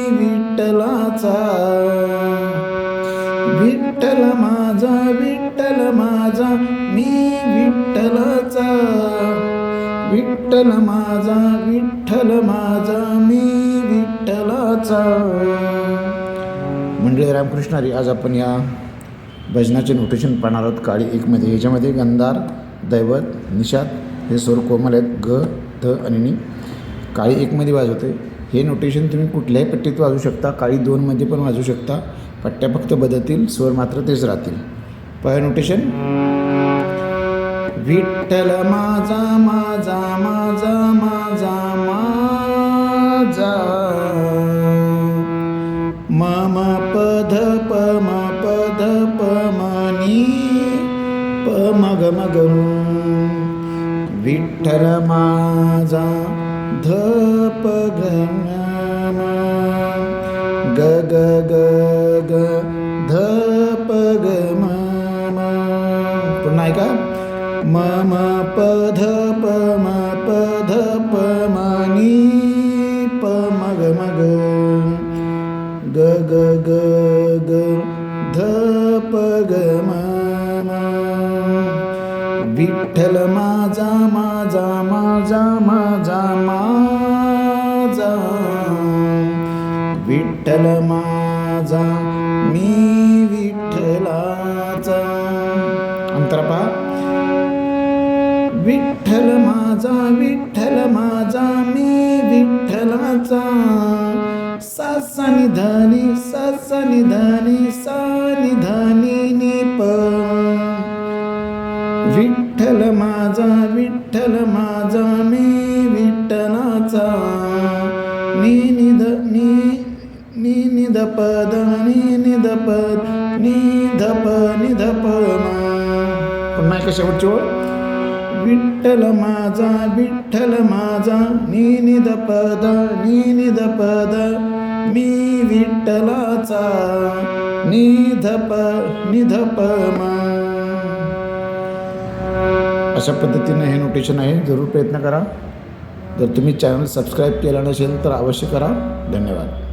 विठ्ठलाचा. विठ्ठल माझा विठ्ठल माझा मी विठ्ठलाचा. विठ्ठल माझा विठ्ठल माझा मी विठ्ठलाचा. मंडळी रामकृष्णारी आज आपण या भजनाचे नोटेशन पाहणार आहोत. काळी एकमध्ये याच्यामध्ये गंधार दैवत निषाद हे स्वर कोमल आहेत ग ध आणि नी. काळी एकमध्ये वाजवते. हे नोटेशन तुम्ही कुठल्याही पट्टीत वाजू शकता. काळी दोनमध्ये पण वाजू शकता. पट्ट्या फक्त बदलतील स्वर मात्र तेच राहतील. पहिलं नोटेशन विठ्ठल माझा माझा माझा माझा माझा. मम पध पम पध पमनी. पमग मग विठ्ठल माझा ध प ग म ग ग ग ग ध प ग म म पुन्हा ऐका. म म प ध प म प ध प म नी प मग मग ग ग ग ग ध प ग म विठ्ठल मा विठ्ठल माझा मी विठ्ठलाचा. अंतरपा विठ्ठल माझा विठ्ठल माझा मी विठ्ठलाचा. सा सा निधानी निधानी सा निधानी निप. विठ्ठल माझा विठ्ठल माझा मी विठ्ठलाचा. नि निध पद नि निध पद निध प निध प म पुन्हा एका शेवटची ओळ? विठ्ठल माझा विठ्ठल माझा नि निध पद नि निध मी विठ्ठलाचा निधप प निध अशा पद्धतीनं हे नोटेशन आहे. जरूर प्रयत्न करा. जर तुम्ही चॅनल सबस्क्राईब केला नसेल तर अवश्य करा. धन्यवाद.